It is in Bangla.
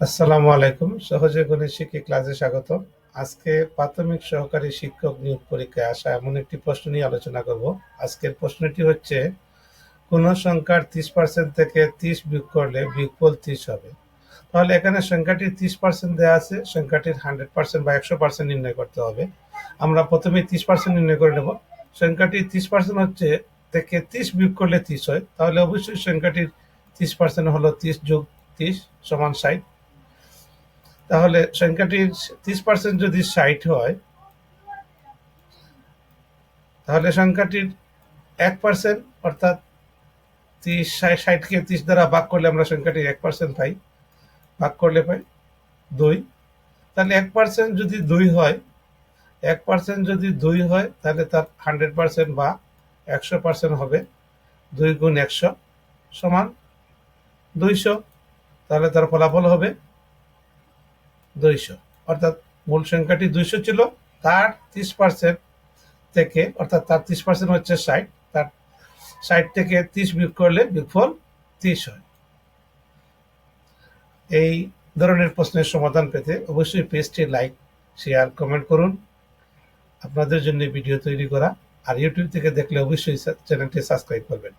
আসসালামু আলাইকুম। সহজে গণিত শিখি ক্লাসে স্বাগত আজকে প্রাথমিক সহকারী শিক্ষক নিয়োগ পরীক্ষায় আসা এমন একটি প্রশ্ন নিয়ে আলোচনা করব। আজকের প্রশ্নটি হচ্ছে, কোন সংখ্যার তিরিশ পার্সেন্ট থেকে তিরিশ বিয়োগ করলে বিয়োগফল তিরিশ হবে? তাহলে এখানে সংখ্যাটির তিরিশ পার্সেন্ট দেওয়া আছে, সংখ্যাটির হান্ড্রেড পার্সেন্ট বা একশো পার্সেন্ট নির্ণয় করতে হবে। আমরা প্রথমে তিরিশ পার্সেন্ট নির্ণয় করে নেব। সংখ্যাটি তিরিশ পার্সেন্ট হচ্ছে থেকে তিরিশ বিয়োগ করলে তিরিশ হয়। তাহলে অবশ্যই সংখ্যাটির তিরিশ পার্সেন্ট হলো তিরিশ যোগ তিরিশ সমান ষাট। তাহলে সংখ্যাটির তিরিশ পার্সেন্ট যদি ষাট হয়, তাহলে সংখ্যাটির এক পার্সেন্ট অর্থাৎ তিরিশ ষাটকে তিরিশ দ্বারা ভাগ করলে আমরা সংখ্যাটির এক পার্সেন্ট পাই, ভাগ করলে পাই দুই। তাহলে এক পার্সেন্ট যদি দুই হয়, এক পার্সেন্ট যদি দুই হয়, তাহলে তার হান্ড্রেড পার্সেন্ট বা একশো পার্সেন্ট হবে, দুই গুণ একশো সমান দুইশো। তাহলে তার ফলাফল হবে দুইশো। অর্থাৎ মূল সংখ্যাটি দুইশো ছিল, তার তিরিশ পার্সেন্ট থেকে, অর্থাৎ তার তিরিশ পার্সেন্ট হচ্ছে ষাট, তার ষাট থেকে তিরিশ বিয়োগ করলে বিয়োগফল তিরিশ হয়। এই ধরনের প্রশ্নের সমাধান পেতে অবশ্যই পেজটি লাইক, শেয়ার, কমেন্ট করুন। আপনাদের জন্য ভিডিও তৈরি করা আর ইউটিউব থেকে দেখলে অবশ্যই চ্যানেলটি সাবস্ক্রাইব করবেন।